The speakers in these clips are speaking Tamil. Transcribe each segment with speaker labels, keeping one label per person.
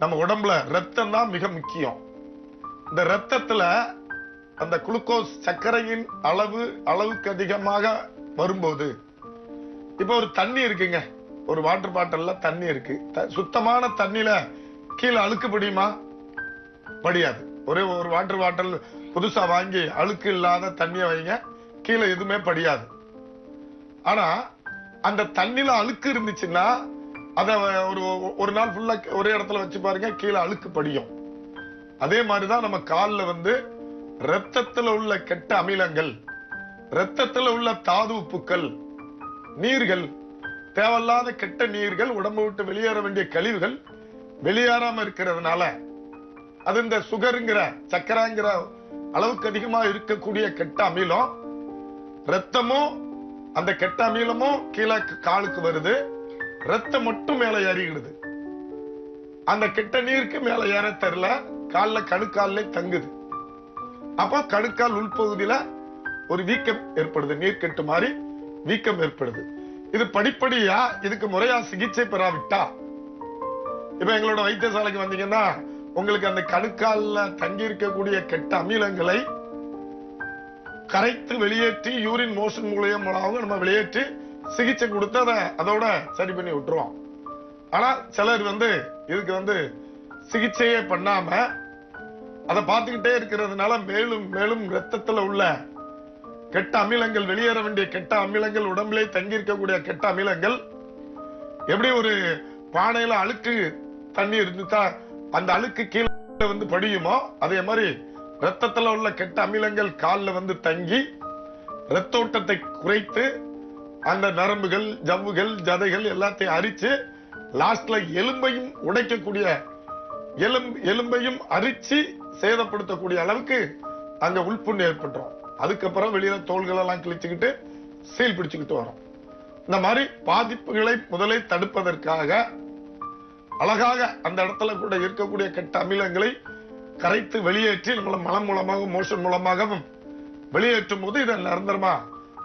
Speaker 1: நம்ம உடம்புல ரத்தம் தான் மிக முக்கியம். இந்த ரத்தத்துல அந்த குளுக்கோஸ் சர்க்கரையின் அளவு அளவுக்கு அதிகமாக வரும்போது இப்ப ஒரு தண்ணி இருக்குங்க. ஒரு வாட்டர் பாட்டில்ல தண்ணி இருக்கு. த- சுத்தமான தண்ணியில கீழே அழுக்கு படியுமா? படியாது. ஒரே ஒரு வாட்டர் பாட்டில் புதுசா வாங்கி அழுக்கு இல்லாத தண்ணியை வைங்க. கீழே எதுவுமே படியாது. ஆனா அந்த தண்ணியில அழுக்கு இருந்துச்சுன்னா அத ஒரு ஒரு நாள் ஃபுல்லா ஒரே இடத்துல வச்சு பாருங்க கீழே அழுக்கு படியும். அதே மாதிரிதான் நம்ம கால்ல வந்து ரத்தத்துல உள்ள கெட்ட அமிலங்கள் ரத்தத்துல உள்ள தாது உப்புக்கள் நீர்கள் தேவையில்லாத கெட்ட நீர்கள் உடம்பு விட்டு வெளியேற வேண்டிய கழிவுகள் வெளியேறாம இருக்கிறதுனால அது இந்த சுகருங்கிற சக்கராங்கிற அளவுக்கு அதிகமா இருக்கக்கூடிய கெட்ட அமிலம் ரத்தமும் அந்த கெட்ட அமிலமும் கீழே காலுக்கு வருது. ரத்தம் மட்டும் மேல ஏறிடுது அந்த கெட்ட நீருக்கு மேல ஏற தெரியல. கால்ல கணுக்கால்ல தங்குது. அப்ப கணுக்கால் உள்பகுதியில ஒரு வீக்கம் ஏற்படுது. நீர்க்கட்டு மாதிரி வீக்கம் ஏற்படுது. இது படிப்படியா இதுக்கு முறையா சிகிச்சை பெறாவிட்டா? இப்ப எங்களோட வைத்தியசாலைக்கு வந்தீங்கன்னா உங்களுக்கு அந்த கணுக்கால்ல தங்கி இருக்கக்கூடிய கெட்ட அமிலங்களை கரைத்து வெளியேற்றி யூரின் மோஷன் மூலியமாக நம்ம வெளியேற்றி சிகிச்சை கொடுத்து அதை அதோட சரி பண்ணி விட்டுருவோம் ஆனா சிலர் வந்து இதுக்கு வந்து சிகிச்சையே பண்ணாம அதை பார்த்துக்கிட்டே இருக்கிறதுனால மேலும் மேலும் ரத்தத்துல உள்ள கெட்ட அமிலங்கள் வெளியேற வேண்டிய கெட்ட அமிலங்கள் உடம்பிலே தங்கி இருக்கக்கூடிய கெட்ட அமிலங்கள் எப்படி ஒரு பானையில அழுக்கு தண்ணி இருந்துச்சா அந்த அழுக்கு கீழே வந்து படியுமோ அதே மாதிரி ரத்தத்துல உள்ள கெட்ட அமிலங்கள் கால்ல வந்து தங்கி ரத்த ஓட்டத்தை குறைத்து அந்த நரம்புகள் ஜவ்வுகள் ஜதைகள் எல்லாத்தையும் அரிச்சு லாஸ்ட்ல எலும்பையும் உடைக்கக்கூடிய எலும்பு எலும்பையும் அரிச்சு சேதப்படுத்தக்கூடிய அளவுக்கு அங்க உள்புண்ணு ஏற்பட்டுரும். அதுக்கப்புறம் வெளியில தோள்கள் எல்லாம் கிழிச்சுக்கிட்டு சீல் பிடிச்சுக்கிட்டு வரும். இந்த மாதிரி பாதிப்புகளை முதலை தடுப்பதற்காக அழகாக அந்த இடத்துல கூட இருக்கக்கூடிய கெட்ட அமிலங்களை கரைத்து வெளியேற்றி நம்மளை மலம் மூலமாகவும் மோஷன் மூலமாகவும் வெளியேற்றும் போது இதை நிரந்தரமா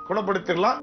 Speaker 1: குணப்படுத்திடலாம்.